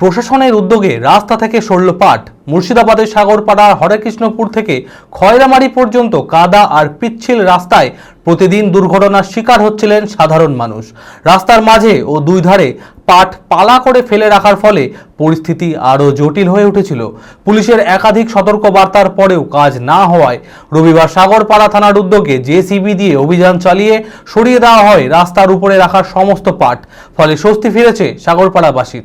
প্রশাসনের উদ্যোগে রাস্তা থেকে সরল পাট, মুর্শিদাবাদের সাগরপাড়া, হরেকৃষ্ণপুর থেকে খয়রামারি পর্যন্ত কাদা আর পিচ্ছিল রাস্তায় প্রতিদিন দুর্ঘটনার শিকার হচ্ছিলেন সাধারণ মানুষ। রাস্তার মাঝে ও দুই ধারে পাট পালা করে ফেলে রাখার ফলে পরিস্থিতি আরও জটিল হয়ে উঠেছিল। পুলিশের একাধিক সতর্কবার্তার পরেও কাজ না হওয়ায় রবিবার সাগরপাড়া থানার উদ্যোগে জেসিবি দিয়ে অভিযান চালিয়ে সরিয়ে দেওয়া হয় রাস্তার উপরে রাখার সমস্ত পাট। ফলে স্বস্তি ফিরেছে সাগরপাড়াবাসীর।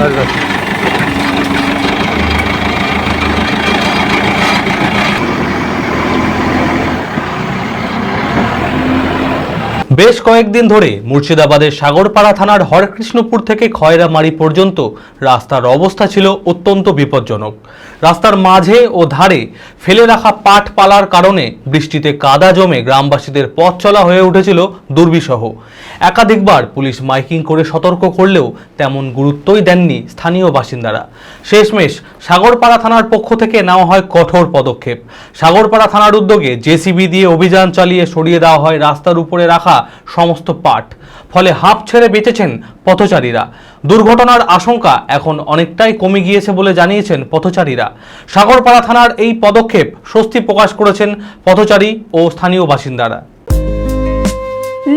Hadi bakalım. বেশ কয়েকদিন ধরে মুর্শিদাবাদের সাগরপাড়া থানার হরকৃষ্ণপুর থেকে খয়রামারি পর্যন্ত রাস্তার অবস্থা ছিল অত্যন্ত বিপজ্জনক। রাস্তার মাঝে ও ধারে ফেলে রাখা পাট পালার কারণে বৃষ্টিতে কাদা জমে গ্রামবাসীদের পথ চলা হয়ে উঠেছিল দুর্বিসহ একাধিকবার পুলিশ মাইকিং করে সতর্ক করলেও তেমন গুরুত্বই দেননি স্থানীয় বাসিন্দারা। শেষমেশ সাগরপাড়া থানার পক্ষ থেকে নেওয়া হয় কঠোর পদক্ষেপ। সাগরপাড়া থানার উদ্যোগে জেসিবি দিয়ে অভিযান চালিয়ে সরিয়ে দেওয়া হয় রাস্তার উপরে রাখা সমস্ত পাট ফলে হাঁপ ছেড়ে বেঁচেছেন পথচারীরা। দুর্ঘটনার আশঙ্কা এখন অনেকটাই কমে গিয়েছে বলে জানিয়েছেন পথচারীরা। সাগরপাড়া থানার এই পদক্ষেপ স্বস্তি প্রকাশ করেছেন পথচারী ও স্থানীয় বাসিন্দারা।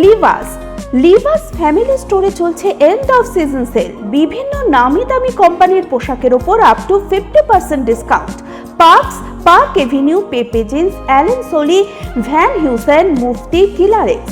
লিভাস লিভাস ফ্যামিলি স্টোরে চলছে এন্ড অফ সিজন সেল বিভিন্ন নামি দামি কোম্পানির পোশাকের ওপর up to fifty percent discount Parx, Park Avenue, Pepe Jeans, Allen Solly, Van Heusen, Mufti কিলারেক্স